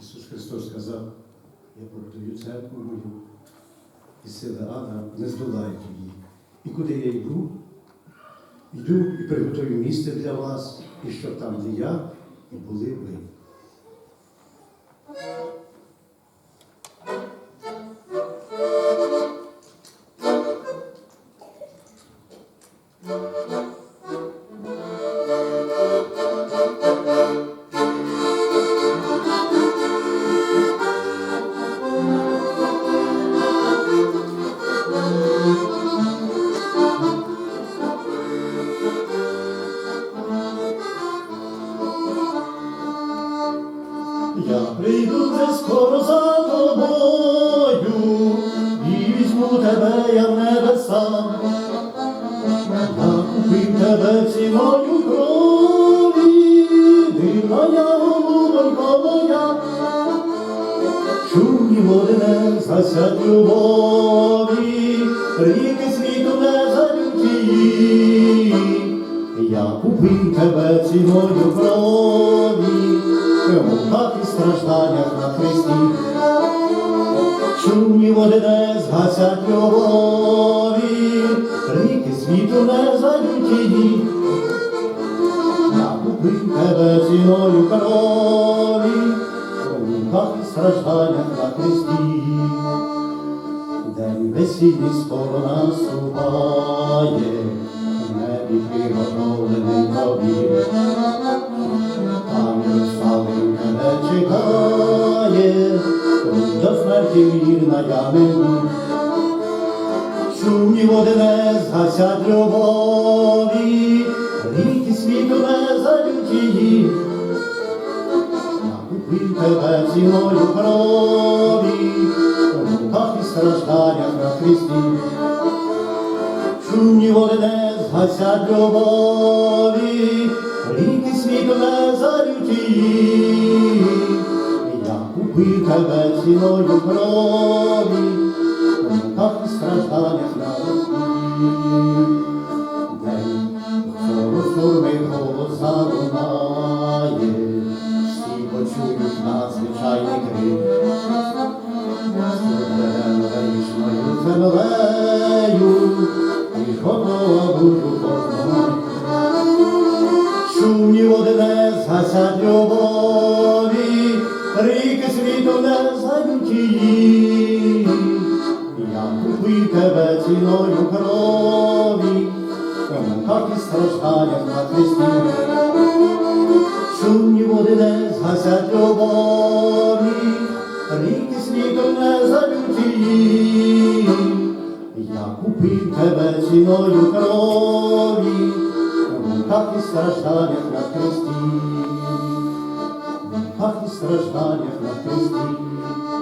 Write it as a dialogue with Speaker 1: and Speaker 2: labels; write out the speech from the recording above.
Speaker 1: Ісус Христос сказав, я продаю церкву мою, і сили ада не здолають її. І куди я йду, йду і приготую місце для вас, і щоб там, де я, і були Я прийду вже скоро за тобою і візьму тебе я в небеса. Я купив тебе ціною крові, дивна я голубонько моя. Шумні води не згасять любові, ріки світу не залютії. Я купив тебе ціною крові, стражданнях на хресті. Шумні води не згасять любові, ріки світу не залютії. Я купив тебе ціною крові, в муках і стражданнях на хресті. День весільний скоро наступає, в небі приготовлений тобі. Чекає, до смерті вірна я мені. Шумні води не згасять любові, ріки світу не залютії. Я купив тебе ціною крові, в муках і стражданнях на Христі. Шумні води не згасять любові, ріки світу не залютії. Тебе ціною крові, в муках і стражданнях на Христі. День цього сурми голос залунає, всі почують надзвичайний крик. Вічною землею, і готова буду кожному. Шумні води не згасять любові, ріки світу не залютії. Я купив тебе ціною крові, муках і стражданнях на Христі. Шумні води не згасять любові, ріки світу не залютії. Я купив тебе ціною крові, в муках і стражданнях на Христі. Стражданнях на Христі.